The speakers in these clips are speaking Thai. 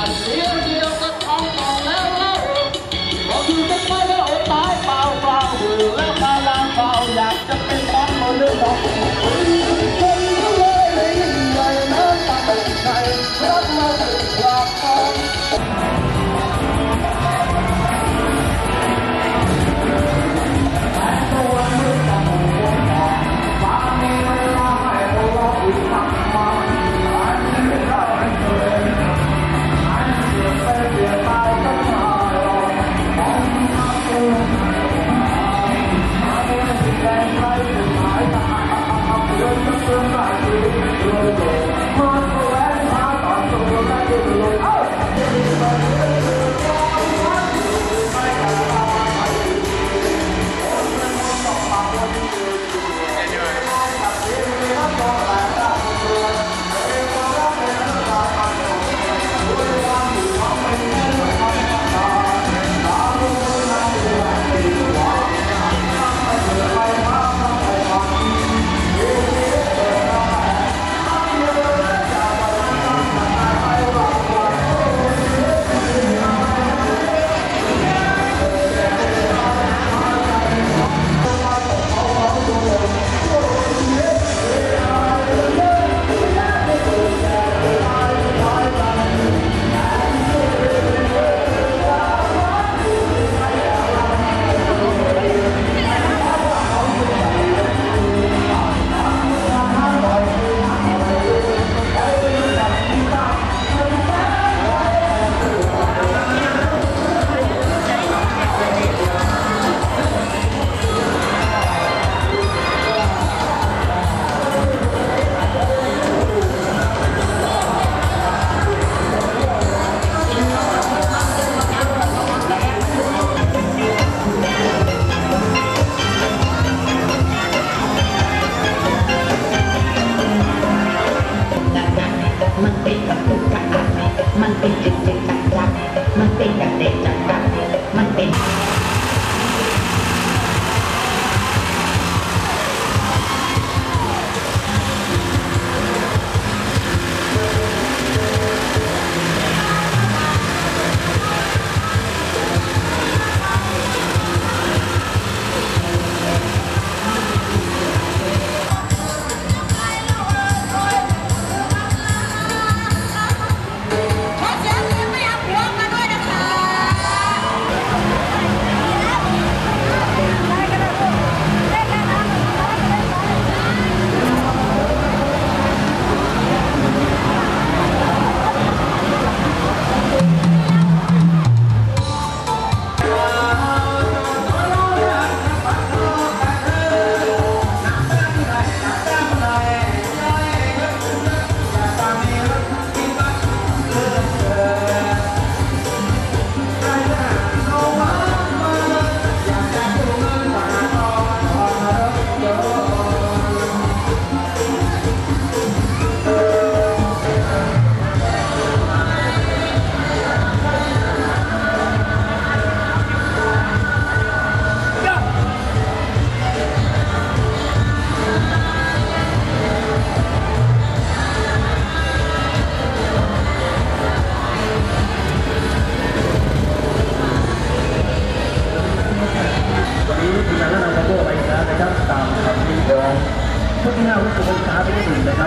ได้ 我们不干这个。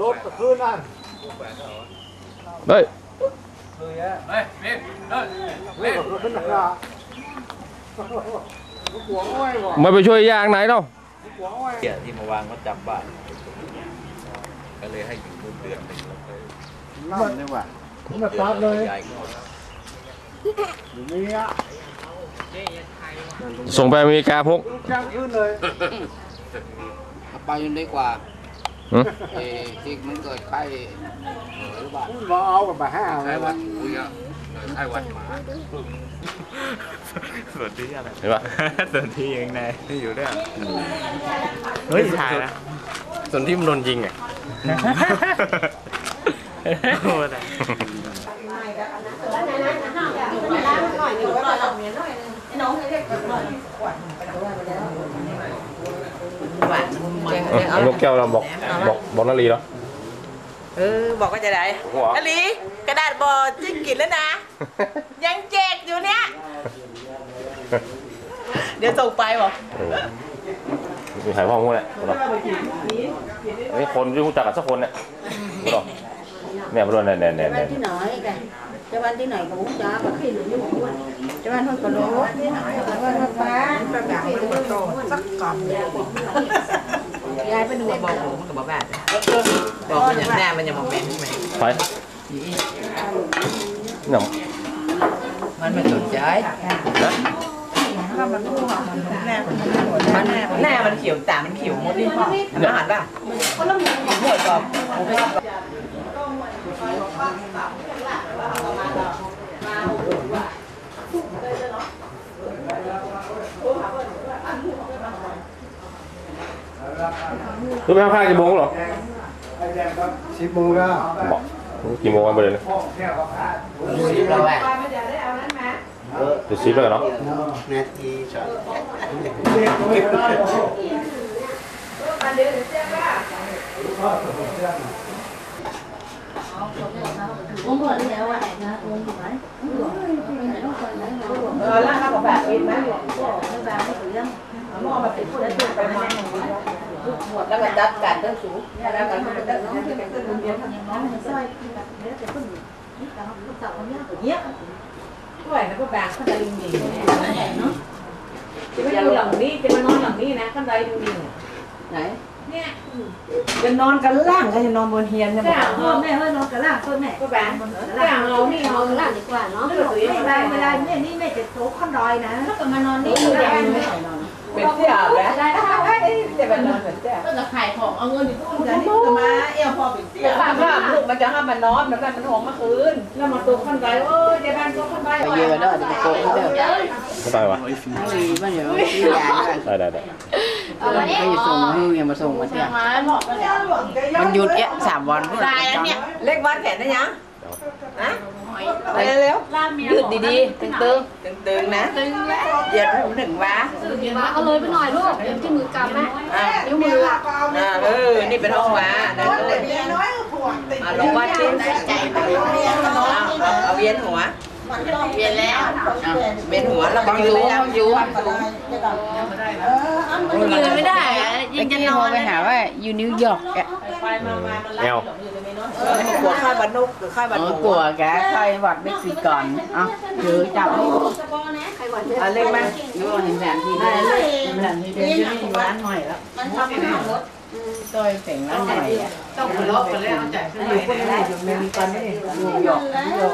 รถคืนนั่นเฮ้ยเฮ้ยรถขึ้นหนักละหัวอ้อยบ่มาไปช่วยยางไหนเนาะหัวอ้อยเกี่ยที่มาวางก็จำบ้านก็เลยให้อยู่รุ่นเดือนหนึ่งแล้วก็นั่นนี่ว่ะผมแบบตัดเลยย้ายเข้าอยู่นี่อะส่งไปอเมริกาพกลูกจ้างขึ้นเลย ไปจนดีกว่าหึเออที่มันเกิดไข้หรือเปล่ามาเอากับมาห้าเลไข้ยหวัวะดอุ้ยอะไข้หวัดหมาส่วนที่อะไรเห็นปะ ส่วนที่ยังไงที่อยู่ด้วยเฮ้ยถ่ายนะ ส่วนที่มันโดนยิงอะ โอ้ยเอาลูกแก้วเราบอกบอกบอกนาลีแล้วเออบอกว่าจะได้หัวอลีกระดาษบอจิ้งกินแล้วนะ ยังแจกอยู่เนี้ยเดี๋ยวส่งไปบอกเออมีใครพ่องูแหละรู้ปะนี่คนที่รู้จักกันสักคนเนี่ยรู้ปะเนี่ยมาดูเนี่ยเนี่ยเนี่ยจะเนี่วันยที่ไหน กันจะวันที่ไหนกับมุ้งจ้ากับขี้หรือยุ่งอ้วนจะวันทอดกระโหลกจะวันทอดปลาประกาศมันก็โตสักก่อนยายไปดูบอกผมมันกับบอกแบบบอกมันอย่างแน่มันยังบอกแม่ใช่ไหมไปเนี่ยมันไม่สนใจมันแน่มันเขียวแต่มันเขียวหมดนี่อาหารป่ะหมดกรอบ รู้ไหมข้างกี่โมงหรอสิบโมงแล้วบอกกี่โมงกันไปเลยเนี่ยสิบแล้วแหละจะซีบเลยเนาะนาทีสองอุ้มก่อนแล้วอะนะอุ้มไหมเออแล้วเขาบอกแบบกินไหมไม่บางไม่ถึงเรื่องหม้อมาติดแล้วจุดไปมั นแล้วก็จัดการเรื่องสูงแล้วกันมันจะน้องที่เป็นต้นเดียวน้องมันซอยเดี๋ยวจะพึ่งนี่แต่เขาเต่าเขาเนี้ยเงี้ยด้วยแล้วก็แบ่งขั้นใดดูดีเนาะจะไม่ดูหลังนี้จะมานอนหลังนี้นะขั้นใดดูดีไหนเนี่ยจะนอนกันล่างก็จะนอนบนเฮียนจะบแต่อกพ่อแม่เฮ้ยน้องกระล่างต้นแม่ก็แบ่งแต่เรานี่นเราอนกระล่างดีกว่าเนาะไม่เวลาเวลาเนี่ยนี่แม่จะโต๊ะข้อนดอยนะถ้าเกิดมานอนนี่อยู่ได้ไหมเป็นเสี่ยแล้ว จะเป็นนอนเหมือนเสี่ยก็จะขายของเอาเงินอยู่ตู้จะนี่จะมาเอี่ยวพอเป็นเสี่ยข้ามลูกมันจะห้ามมันนอนแล้วกันมันหงเมื่อคืนแล้วมาตัวขั้นใดโอ้ยจะบ้านตัวขั้นใดไปเยอะแล้วจะไปโกงเด้อไม่ตายวะไม่ดีมันเดี๋ยวที่ยาได้ได้ได้ก็จะส่งมือยังมาส่งมาเที่ยมันหยุดเอ๊ะสามวันตายแล้วเนี่ยเล็กวัดแขนได้ยังนะ ไปเร็วยืดดีๆตึงตึงตึงตึงนะเหยียดให้ผมถึงวะเอาเลยไปหน่อยลูกเดี๋ยวที่มือกำแม่อ่านิ้วมืออ่าเออนี่เป็นห้องวะนะเอออ่าลงวัดดิเอาเวียนหัวเปลี่ยนแล้วเวียนหัวแล้วก็ยืนยืนยืนไม่ได้อะยิงจะนอนไปหาว่าอยู่นิวยอร์กอะ แอลกลัวค่ายบันนกหรือค่ายบันหมูกลัวแกใครวัดเม็กซิกอนอะเจอจับอ่าเล็กไหมดูเห็นแผนที่ได้แผนทีเดินที่นี่ร้านหน่อยแล้วต้อยเป่งร้านหน่อยอะต้องทะเลาะกันแล้วจ่ายขึ้นอยู่คนไหนอยู่เมริกันนี่นิวยอร์กนิวย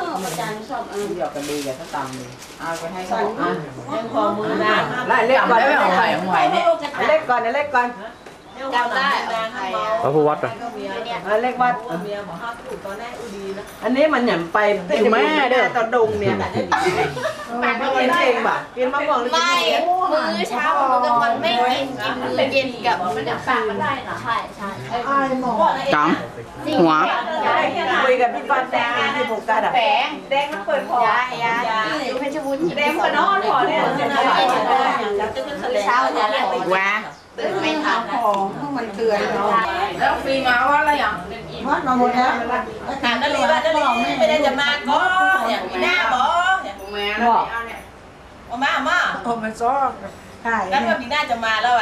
อร์กนิวยอร์กกันดีกับถ้าตามดีเอาไปให้เขาอะยังพอมือหน้าไล่เล็กเอาก่อนไม่เอาไหวเอาไหวเนี่ยเล็กก่อนเล็กก่อน จำได้พระผู้วัดนะเล็กวัดอันนี้มันหยั่นไปอยู่แม่เด้อตอนดงเนี่ยแม่ก็กินเองป่ะกินมะม่วงหรือกินไม่เองมื้อเช้ามื้อกลางวันไม่กินกินมื้อเย็นกับมันจะฝากกันได้เหรอใช่ใช่จอมหัวคุยกับพี่ปันแดงที่ผูกกันอะแดงแดงมันเปิดพอยายยายอยู่เพชรบูรณ์แดงก็นอนพอเนี่ยเช้าจะเรียกไปว้า ตื่นไม่ทันแล้วฟรีมาว่าอะไรอย่างถามนาลีว่านาลีไม่ได้จะมาก็อย่างมีหน้าบออย่างแม่บอกเอามาเอามาโอ้มันซ้อแล้วก็มีหน้าจะมาแล้วอะ